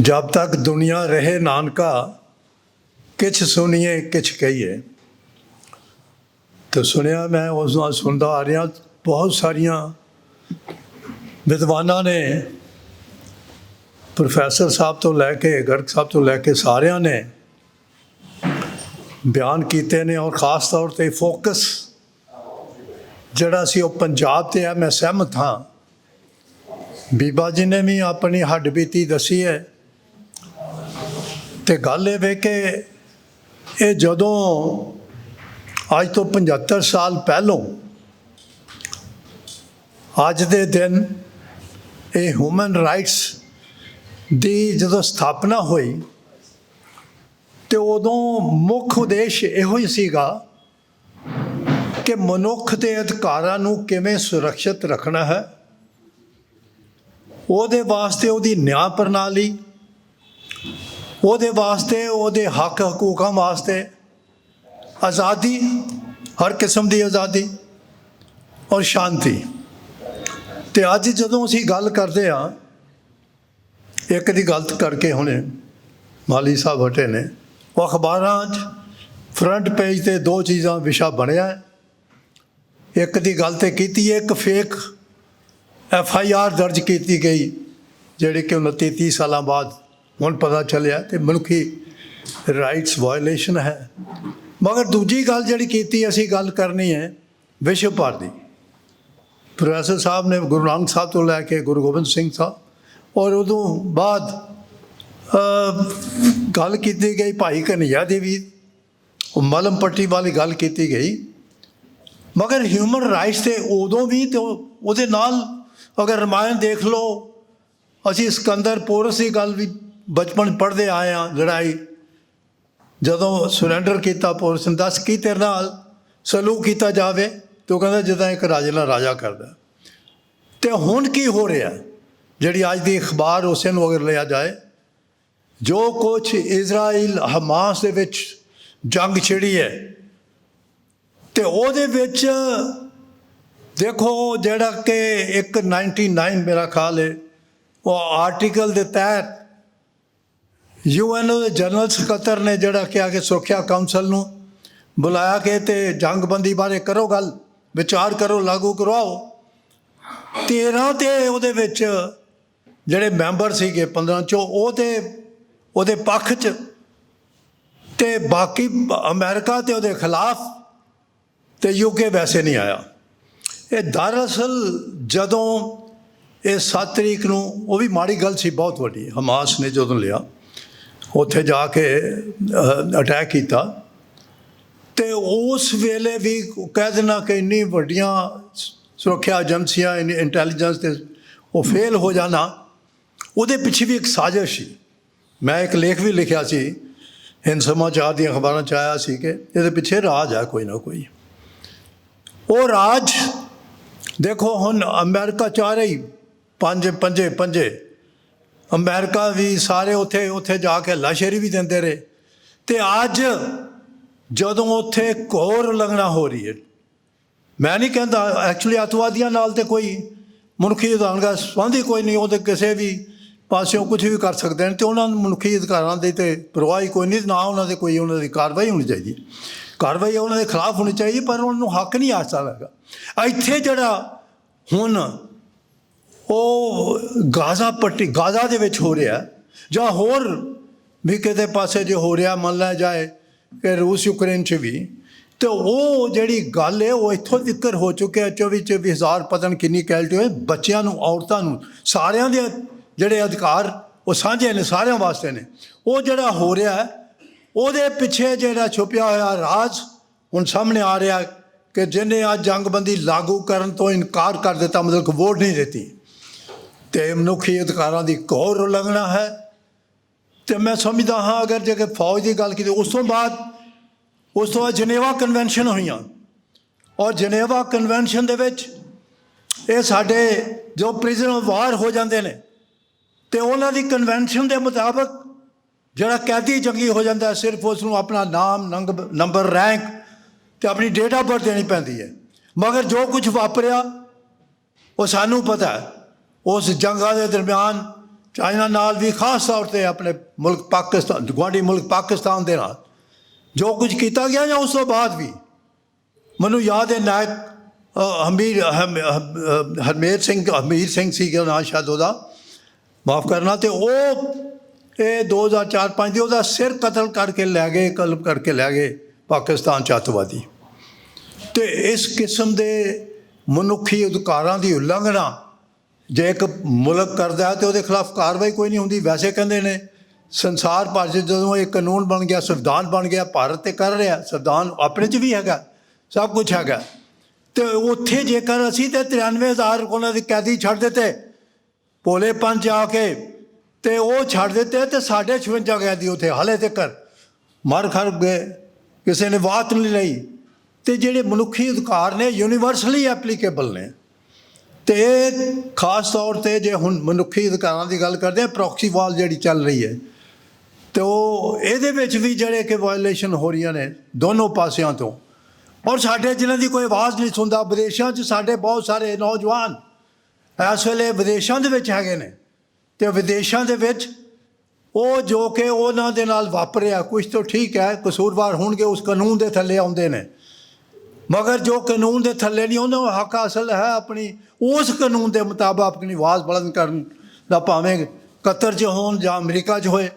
ਜਬ ਤੱਕ ਦੁਨੀਆ ਰਹੇ ਨਾਨਕਾ, ਕਿਛ ਸੁਣੀਏ ਕਿਛ ਕਹੀਏ। ਤੇ ਸੁਣਿਆ ਮੈਂ ਉਸ ਨਾਲ ਸੁਣਦਾ ਆ ਰਿਹਾ, ਬਹੁਤ ਸਾਰੀਆਂ ਵਿਦਵਾਨਾਂ ਨੇ, ਪ੍ਰੋਫੈਸਰ ਸਾਹਿਬ ਤੋਂ ਲੈ ਕੇ, ਗਰਗ ਸਾਹਿਬ ਤੋਂ ਲੈ ਕੇ ਸਾਰਿਆਂ ਨੇ ਬਿਆਨ ਕੀਤੇ ਨੇ ਔਰ ਖਾਸ ਤੌਰ ਤੇ ਫੋਕਸ ਜਿਹੜਾ ਸੀ ਉਹ ਪੰਜਾਬ ਤੇ ਆ ਮੈਂ ਸਹਿਮਤ ਹਾਂ। ਬੀਬਾ ਜੀ ਨੇ ਵੀ ਆਪਣੀ ਹੱਡ ਬੀਤੀ ਦੱਸੀ ਹੈ। ਤੇ ਗੱਲ ਇਹ ਵੇ ਕਿ ਇਹ ਜਦੋਂ ਅੱਜ ਤੋਂ 75 ਸਾਲ ਪਹਿਲੋਂ ਅੱਜ ਦੇ ਦਿਨ ਇਹ ਹਿਊਮਨ ਰਾਈਟਸ ਦੀ ਜਦੋਂ ਸਥਾਪਨਾ ਹੋਈ ਤੇ ਉਦੋਂ ਮੁੱਖ ਉਦੇਸ਼ ਇਹੋ ਹੀ ਸੀਗਾ ਕਿ ਮਨੁੱਖ ਦੇ ਅਧਿਕਾਰਾਂ ਨੂੰ ਕਿਵੇਂ ਸੁਰੱਖਿਅਤ ਰੱਖਣਾ ਹੈ, ਉਹਦੇ ਵਾਸਤੇ ਉਹਦੀ ਨਿਆਂ ਪ੍ਰਣਾਲੀ ਉਹਦੇ ਵਾਸਤੇ, ਉਹਦੇ ਹੱਕ ਹਕੂਕਾਂ ਵਾਸਤੇ ਆਜ਼ਾਦੀ, ਹਰ ਕਿਸਮ ਦੀ ਆਜ਼ਾਦੀ ਔਰ ਸ਼ਾਂਤੀ। ਤੇ ਅੱਜ ਜਦੋਂ ਅਸੀਂ ਗੱਲ ਕਰਦੇ ਆ ਇੱਕ ਦੀ ਗਲਤ ਕਰਕੇ ਹੁਣੇ ਮਾਲੀ ਸਾਹਿਬ ਹਟੇ ਨੇ, ਉਹ ਅਖਬਾਰਾਂ 'ਚ ਫਰੰਟ ਪੇਜ ਤੇ ਦੋ ਚੀਜ਼ਾਂ ਵਿਸ਼ਾ ਬਣਿਆ ਇੱਕ ਦੀ ਗੱਲ ਤੇ ਕੀਤੀ ਇੱਕ ਫੇਕ ਐਫ ਆਈ ਆਰ ਦਰਜ ਕੀਤੀ ਗਈ, ਜਿਹੜੀ ਕਿ 29 30 ਸਾਲਾਂ ਬਾਅਦ ਹੁਣ ਪਤਾ ਚੱਲਿਆ ਤੇ ਮਨੁੱਖੀ ਰਾਈਟਸ ਵਾਇਲੇਸ਼ਨ ਹੈ। ਮਗਰ ਦੂਜੀ ਗੱਲ ਜਿਹੜੀ ਕੀਤੀ ਅਸੀਂ ਗੱਲ ਕਰਨੀ ਹੈ, ਵਿਸ਼ਵ ਭਰ ਦੀ ਪ੍ਰੋਫੈਸਰ ਸਾਹਿਬ ਨੇ ਗੁਰੂ ਨਾਨਕ ਸਾਹਿਬ ਤੋਂ ਲੈ ਕੇ ਗੁਰੂ ਗੋਬਿੰਦ ਸਿੰਘ ਸਾਹਿਬ ਔਰ ਉਦੋਂ ਬਾਅਦ ਗੱਲ ਕੀਤੀ ਗਈ ਭਾਈ ਕਨਈਆ ਦੀ ਵੀ ਉਹ ਮਲਮ ਪੱਟੀ ਵਾਲੀ ਗੱਲ ਕੀਤੀ ਗਈ। ਮਗਰ ਹਿਊਮਨ ਰਾਈਟਸ ਤੇ ਉਦੋਂ ਵੀ ਤੇ ਉਹਦੇ ਨਾਲ ਅਗਰ ਰਮਾਇਣ ਦੇਖ ਲਓ, ਅਸੀਂ ਸਿਕੰਦਰ ਪੋਰਸ ਦੀ ਗੱਲ ਵੀ ਬਚਪਨ ਪੜ੍ਹਦੇ ਆਏ ਆ ਲੜਾਈ। ਜਦੋਂ ਸਰੈਂਡਰ ਕੀਤਾ ਪੋਰਸ ਨੇ, ਦੱਸ ਕੀ ਤੇਰੇ ਨਾਲ ਸਲੂਕ ਕੀਤਾ ਜਾਵੇ? ਤੇ ਉਹ ਕਹਿੰਦਾ, ਜਿੱਦਾਂ ਇੱਕ ਰਾਜੇ ਨਾਲ ਰਾਜਾ ਕਰਦਾ। ਤੇ ਹੁਣ ਕੀ ਹੋ ਰਿਹਾ? ਜਿਹੜੀ ਅੱਜ ਦੀ ਅਖਬਾਰ ਉਸੇ ਨੂੰ ਅਗਰ ਲਿਆ ਜਾਏ, ਜੋ ਕੁਝ ਇਜ਼ਰਾਈਲ ਹਮਾਸ ਦੇ ਵਿੱਚ ਜੰਗ ਛਿੜੀ ਹੈ, ਤੇ ਉਹਦੇ ਵਿੱਚ ਦੇਖੋ ਜਿਹੜਾ ਕਿ ਇੱਕ 99 ਮੇਰਾ ਖਿਆਲ ਹੈ, ਉਹ ਆਰਟੀਕਲ ਦੇ ਤਹਿਤ ਯੂਐਨਓ ਦੇ ਜਨਰਲ ਸਕੱਤਰ ਨੇ ਜਿਹੜਾ ਕਿਹਾ ਕਿ ਸੁਰੱਖਿਆ ਕਾਉਂਸਲ ਨੂੰ ਬੁਲਾਇਆ ਕਿ ਤੇ ਜੰਗਬੰਦੀ ਬਾਰੇ ਕਰੋ ਗੱਲ, ਵਿਚਾਰ ਕਰੋ, ਲਾਗੂ ਕਰਵਾਓ। 13 ਤੇ ਉਹਦੇ ਵਿੱਚ ਜਿਹੜੇ ਮੈਂਬਰ ਸੀਗੇ 15 ਚੋਂ, ਉਹ ਤੇ ਉਹਦੇ ਪੱਖ 'ਚ ਤੇ ਬਾਕੀ ਅਮਰੀਕਾ ਤੇ ਉਹਦੇ ਖਿਲਾਫ ਤੇ ਯੂਕੇ ਵੈਸੇ ਨਹੀਂ ਆਇਆ। ਇਹ ਦਰਅਸਲ ਜਦੋਂ ਇਹ 7 ਤਰੀਕ ਨੂੰ, ਉਹ ਵੀ ਮਾੜੀ ਗੱਲ ਸੀ, ਬਹੁਤ ਵੱਡੀ, ਹਮਾਸ ਨੇ ਜਦੋਂ ਲਿਆ। ਉੱਥੇ ਜਾ ਕੇ ਅਟੈਕ ਕੀਤਾ। ਤੇ ਉਸ ਵੇਲੇ ਵੀ ਕਹਿ ਦੇਣਾ ਕਿ ਇੰਨੀ ਵੱਡੀਆਂ ਸੁਰੱਖਿਆ ਏਜੰਸੀਆਂ ਇੰਟੈਲੀਜੈਂਸ ਤੇ ਉਹ ਫੇਲ ਹੋ ਜਾਣਾ ਉਹਦੇ ਪਿੱਛੇ ਵੀ ਇੱਕ ਸਾਜ਼ਿਸ਼ ਸੀ। ਮੈਂ ਇੱਕ ਲੇਖ ਵੀ ਲਿਖਿਆ ਸੀ। ਹਿੰਦ ਸਮਾਚਾਰ ਦੀਆਂ ਅਖਬਾਰਾਂ ਚ ਆਇਆ ਸੀ ਕਿ ਇਹਦੇ ਪਿੱਛੇ ਰਾਜ ਆ ਕੋਈ ਨਾ ਕੋਈ। ਉਹ ਰਾਜ ਦੇਖੋ ਹੁਣ ਅਮਰੀਕਾ ਚਾਹ ਰਹੀ ਪੰਜ, ਪੰਜੇ ਪੰਜੇ। ਅਮਰੀਕਾ ਵੀ ਸਾਰੇ ਉੱਥੇ ਉੱਥੇ ਜਾ ਕੇ ਹੱਲਾਸ਼ੇਰੀ ਵੀ ਦਿੰਦੇ ਰਹੇ। ਤੇ ਅੱਜ ਜਦੋਂ ਉੱਥੇ ਕੋਰ ਲੰਘਣਾ ਹੋ ਰਹੀ ਹੈ, ਮੈਂ ਨਹੀਂ ਕਹਿੰਦਾ ਐਕਚੁਅਲੀ ਅਤਵਾਦੀਆਂ ਨਾਲ ਤੇ ਕੋਈ ਮਨੁੱਖੀ ਅਧਿਕਾਰਾਂ ਦਾ ਸੰਬੰਧ ਕੋਈ ਨਹੀਂ, ਉਹ ਤੇ ਕਿਸੇ ਵੀ ਪਾਸਿਓਂ ਕੁਝ ਵੀ ਕਰ ਸਕਦੇ ਨੇ ਤੇ ਉਹਨਾਂ ਨੂੰ ਮਨੁੱਖੀ ਅਧਿਕਾਰਾਂ ਦੀ ਤੇ ਪਰਵਾਹੀ ਕੋਈ ਨਹੀਂ, ਨਾ ਉਹਨਾਂ ਦੇ ਕੋਈ ਉਹਨਾਂ ਦੀ ਕਾਰਵਾਈ ਹੋਣੀ ਚਾਹੀਦੀ। ਕਾਰਵਾਈ ਉਹਨਾਂ ਦੇ ਖਿਲਾਫ ਹੋਣੀ ਚਾਹੀਦੀ, ਪਰ ਉਹਨਾਂ ਨੂੰ ਹੱਕ ਨਹੀਂ ਆ ਸਕਦਾ ਇੱਥੇ ਜਿਹੜਾ ਹੁਣ ਉਹ ਗਾਜ਼ਾ ਪੱਟੀ, ਗਾਜ਼ਾ ਦੇ ਵਿੱਚ ਹੋ ਰਿਹਾ। ਜਾਂ ਹੋਰ ਵੀ ਕਿਤੇ ਪਾਸੇ ਜੇ ਹੋ ਰਿਹਾ, ਮੰਨ ਲਿਆ ਜਾਏ ਕਿ ਰੂਸ, ਯੂਕਰੇਨ ਚ ਵੀ, ਤੇ ਉਹ ਜਿਹੜੀ ਗੱਲ ਹੈ, ਉਹ ਇੱਥੋਂ ਜ਼ਿਕਰ ਹੋ ਚੁੱਕਿਆ 24 24 ਹਜ਼ਾਰ ਪਤਨ ਕਿੰਨੀ ਕੈਲਟੀ ਹੋਏ ਬੱਚਿਆਂ ਨੂੰ, ਔਰਤਾਂ ਨੂੰ, ਸਾਰਿਆਂ ਦੇ ਜਿਹੜੇ ਅਧਿਕਾਰ, ਉਹ ਸਾਂਝੇ ਨੇ, ਸਾਰਿਆਂ ਵਾਸਤੇ ਨੇ। ਉਹ ਜਿਹੜਾ ਹੋ ਰਿਹਾ ਉਹਦੇ ਪਿੱਛੇ ਜਿਹੜਾ ਛੁਪਿਆ ਹੋਇਆ ਰਾਜ, ਹੁਣ ਸਾਹਮਣੇ ਆ ਰਿਹਾ ਕਿ ਜਿਹਨੇ ਅੱਜ ਜੰਗਬੰਦੀ ਲਾਗੂ ਕਰਨ ਤੋਂ ਇਨਕਾਰ ਕਰ ਦਿੱਤਾ, ਮਤਲਬ ਕਿ ਵੋਟ ਨਹੀਂ ਦਿੱਤੀ। ਤੇ ਮਨੁੱਖੀ ਅਧਿਕਾਰਾਂ ਦੀ ਘੋਰ ਉਲੰਘਣਾ ਹੈ। ਤੇ ਮੈਂ ਸਮਝਦਾ ਹਾਂ, ਅਗਰ ਜੇ ਕਿ ਫੌਜ ਦੀ ਗੱਲ ਕੀਤੀ, ਉਸ ਤੋਂ ਬਾਅਦ, ਉਸ ਤੋਂ ਬਾਅਦ ਜਨੇਵਾ ਕਨਵੈਨਸ਼ਨ ਹੋਈਆਂ। ਔਰ ਜਨੇਵਾ ਕਨਵੈਨਸ਼ਨ ਦੇ ਵਿੱਚ ਇਹ ਸਾਡੇ ਜੋ ਪ੍ਰਿਜ਼ਨਰ ਵਾਰ ਹੋ ਜਾਂਦੇ ਨੇ, ਤੇ ਉਹਨਾਂ ਦੀ ਕਨਵੈਨਸ਼ਨ ਦੇ ਮੁਤਾਬਕ ਜਿਹੜਾ ਕੈਦੀ ਜੰਗੀ ਹੋ ਜਾਂਦਾ, ਸਿਰਫ ਉਸ ਨੂੰ ਆਪਣਾ ਨਾਮ, ਨੰਗ- ਨੰਬਰ ਰੈਂਕ ਤੇ ਆਪਣੀ ਡੇਟ ਆਫ ਬਰਥ ਦੇਣੀ ਪੈਂਦੀ ਹੈ। ਮਗਰ ਜੋ ਕੁਝ ਵਾਪਰਿਆ, ਉਹ ਸਾਨੂੰ ਪਤਾ ਹੈ। ਉਸ ਜੰਗਾਂ ਦੇ ਦਰਮਿਆਨ ਚਾਈਨਾ ਨਾਲ ਵੀ ਖਾਸ ਤੌਰ ਤੇ ਆਪਣੇ ਮੁਲਕ ਪਾਕਿਸਤਾਨ ਗੁਆਂਢੀ ਮੁਲਕ ਪਾਕਿਸਤਾਨ ਦੇ ਨਾਲ ਜੋ ਕੁਝ ਕੀਤਾ ਗਿਆ ਜਾਂ ਉਸ ਤੋਂ ਬਾਅਦ ਵੀ ਮੈਨੂੰ ਯਾਦ ਹੈ ਨਾਇਕ ਅ, ਹਮੀਰ ਹਰਮੇਰ ਸਿੰਘ ਹਮੀਰ ਸਿੰਘ ਸੀ ਕਿ ਨਾਂ ਸ਼ਾਇਦ ਉਹਦਾ ਮਾਫ ਕਰਨਾ ਤੇ ਉਹ ਇਹ 2004-5 ਦੀ ਉਹਦਾ ਸਿਰ ਕਤਲ ਕਰਕੇ ਲੈ ਗਏ ਕਲਬ ਕਰਕੇ ਲੈ ਗਏ ਪਾਕਿਸਤਾਨ ਚ ਅੱਤਵਾਦੀ ਤੇ ਇਸ ਕਿਸਮ ਦੇ ਮਨੁੱਖੀ ਅਧਿਕਾਰਾਂ ਦੀ ਉਲੰਘਣਾ ਜੇ ਇੱਕ ਮੁਲਕ ਕਰਦਾ ਹੈ ਤੇ ਉਹਦੇ ਖਿਲਾਫ ਕਾਰਵਾਈ ਕੋਈ ਨਹੀਂ ਹੁੰਦੀ, ਵੈਸੇ ਕਹਿੰਦੇ ਨੇ, ਸੰਸਾਰ ਭਰ 'ਚ ਜਦੋਂ ਇਹ ਕਾਨੂੰਨ ਬਣ ਗਿਆ, ਸੰਵਿਧਾਨ ਬਣ ਗਿਆ, ਭਾਰਤ ਤੇ ਕਰ ਰਿਹਾ, ਸੰਵਿਧਾਨ ਆਪਣੇ 'ਚ ਵੀ ਹੈਗਾ, ਸਭ ਕੁਝ ਹੈਗਾ। ਤੇ ਉੱਥੇ ਜੇਕਰ ਅਸੀਂ ਤੇ 93000 ਉਹਨਾਂ ਦੇ ਕੈਦੀ ਛੱਡ ਦਿੱਤੇ, ਭੋਲੇ ਪੰਜ ਆ ਕੇ, ਤੇ ਉਹ ਛੱਡ ਦਿੱਤੇ ਤੇ ਸਾਡੇ 56 ਕੈਦੀ ਉੱਥੇ ਹਾਲੇ ਤੱਕ ਮਰ ਖਰ ਗਏ, ਕਿਸੇ ਨੇ ਬਾਤ ਨਹੀਂ ਲਈ। ਤੇ ਜਿਹੜੇ ਮਨੁੱਖੀ ਅਧਿਕਾਰ ਨੇ ਯੂਨੀਵਰਸਲੀ ਐਪਲੀਕੇਬਲ ਨੇ। ਤੇ ਖਾਸ ਤੌਰ ਤੇ ਜੇ ਹੁਣ ਮਨੁੱਖੀ ਅਧਿਕਾਰਾਂ ਦੀ ਗੱਲ ਕਰਦੇ ਆ ਪ੍ਰੋਕਸੀ ਵਾਲ ਜਿਹੜੀ ਚੱਲ ਰਹੀ ਹੈ, ਤੇ ਉਹ ਇਹਦੇ ਵਿੱਚ ਵੀ ਜਿਹੜੇ ਕਿ ਵਾਇਓਲੇਸ਼ਨ ਹੋ ਰਹੀਆਂ ਨੇ ਦੋਨੋਂ ਪਾਸਿਆਂ ਤੋਂ। ਔਰ ਸਾਡੇ ਜਿਨ੍ਹਾਂ ਦੀ ਕੋਈ ਆਵਾਜ਼ ਨਹੀਂ ਸੁਣਦਾ, ਵਿਦੇਸ਼ਾਂ 'ਚ ਸਾਡੇ ਬਹੁਤ ਸਾਰੇ ਨੌਜਵਾਨ ਇਸ ਵੇਲੇ ਵਿਦੇਸ਼ਾਂ ਦੇ ਵਿੱਚ ਹੈਗੇ ਨੇ ਤੇ ਵਿਦੇਸ਼ਾਂ ਦੇ ਵਿੱਚ ਉਹ ਜੋ ਕਿ ਉਹਨਾਂ ਦੇ ਨਾਲ ਵਾਪਰਿਆ ਕੁਝ ਤਾਂ ਠੀਕ ਹੈ, ਕਸੂਰਵਾਰ ਹੋਣਗੇ, ਉਸ ਕਾਨੂੰਨ ਦੇ ਥੱਲੇ ਆਉਂਦੇ ਨੇ। ਮਗਰ ਜੋ ਕਾਨੂੰਨ ਦੇ ਥੱਲੇ ਨਹੀਂ, ਉਹਨਾਂ ਨੂੰ ਹੱਕ ਅਸਲ ਹੈ ਆਪਣੀ ਉਸ ਕਾਨੂੰਨ ਦੇ ਮੁਤਾਬਕ ਆਪਣੀ ਆਵਾਜ਼ ਬੁਲੰਦ ਕਰਨ ਦਾ ਭਾਵੇਂ ਕਤਰ 'ਚ ਹੋਣ ਜਾਂ ਅਮਰੀਕਾ 'ਚ ਹੋਏ,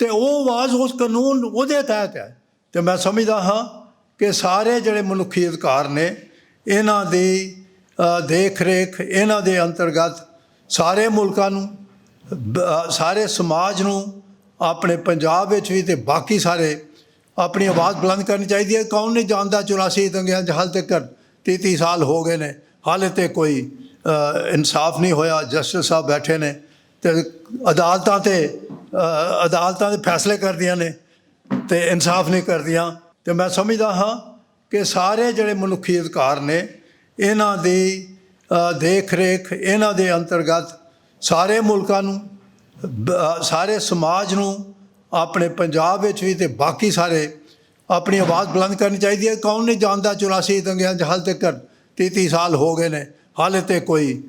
ਤੇ ਉਹ ਆਵਾਜ਼ ਉਸ ਕਾਨੂੰਨ ਉਹਦੇ ਤਹਿਤ ਹੈ। ਤੇ ਮੈਂ ਸਮਝਦਾ ਹਾਂ ਕਿ ਸਾਰੇ ਜਿਹੜੇ ਮਨੁੱਖੀ ਅਧਿਕਾਰ ਨੇ, ਇਹਨਾਂ ਦੀ ਦੇਖ ਰੇਖ ਇਹਨਾਂ ਦੇ ਅੰਤਰਗਤ ਸਾਰੇ ਮੁਲਕਾਂ ਨੂੰ ਸਾਰੇ ਸਮਾਜ ਨੂੰ, ਆਪਣੇ ਪੰਜਾਬ ਵਿੱਚ ਵੀ ਤੇ ਬਾਕੀ ਸਾਰੇ ਆਪਣੀ ਆਵਾਜ਼ ਬੁਲੰਦ ਕਰਨੀ ਚਾਹੀਦੀ ਹੈ। ਕੌਣ ਨਹੀਂ ਜਾਣਦਾ 84 ਦੰਗਿਆਂ 'ਚ ਹਾਲ ਤੱਕ 30 30 ਸਾਲ ਹੋ ਗਏ ਨੇ। ਹਾਲੇ ਤੇ ਕੋਈ ਇਨਸਾਫ ਨਹੀਂ ਹੋਇਆ, ਜਸਟਿਸ ਸਾਹਿਬ ਬੈਠੇ ਨੇ ਤੇ ਅਦਾਲਤਾਂ ਤੇ ਅਦਾਲਤਾਂ ਦੇ ਫੈਸਲੇ ਕਰਦੀਆਂ ਨੇ ਤੇ ਇਨਸਾਫ ਨਹੀਂ ਕਰਦੀਆਂ। ਤੇ ਮੈਂ ਸਮਝਦਾ ਹਾਂ ਕਿ ਸਾਰੇ ਜਿਹੜੇ ਮਨੁੱਖੀ ਅਧਿਕਾਰ ਨੇ, ਇਹਨਾਂ ਦੀ ਦੇਖ ਰੇਖ ਇਹਨਾਂ ਦੇ ਅੰਤਰਗਤ ਸਾਰੇ ਮੁਲਕਾਂ ਨੂੰ ਸਾਰੇ ਸਮਾਜ ਨੂੰ, ਆਪਣੇ ਪੰਜਾਬ ਵਿੱਚ ਵੀ ਤੇ ਬਾਕੀ ਸਾਰੇ ਆਪਣੀ ਆਵਾਜ਼ ਬੁਲੰਦ ਕਰਨੀ ਚਾਹੀਦੀ ਹੈ। ਕੌਣ ਨਹੀਂ ਜਾਣਦਾ 84 ਦੰਗਿਆਂ 'ਚ ਹਾਲ ਤੱਕ 30 30 ਸਾਲ ਹੋ ਗਏ ਨੇ। ਹਾਲੇ ਤੇ ਕੋਈ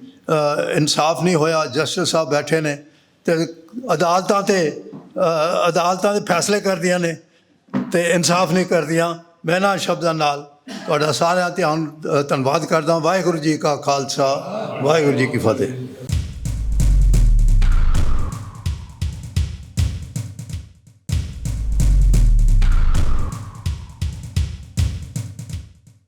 ਇਨਸਾਫ ਨਹੀਂ ਹੋਇਆ। ਜਸਟਿਸ ਸਾਹਿਬ ਬੈਠੇ ਨੇ ਤੇ ਅਦਾਲਤਾਂ ਤੇ ਅਦਾਲਤਾਂ ਦੇ ਫੈਸਲੇ ਕਰਦੀਆਂ ਨੇ ਤੇ ਇਨਸਾਫ ਨਹੀਂ ਕਰਦੀਆਂ। ਮੈਂ ਨਾ ਸ਼ਬਦਾਂ ਨਾਲ ਤੁਹਾਡਾ ਸਾਰਿਆਂ ਧਿਆਨ ਧੰਨਵਾਦ ਕਰਦਾ। ਵਾਹਿਗੁਰੂ ਜੀ ਕਾ ਖਾਲਸਾ, ਵਾਹਿਗੁਰੂ ਜੀ ਕੀ ਫਤਿਹ।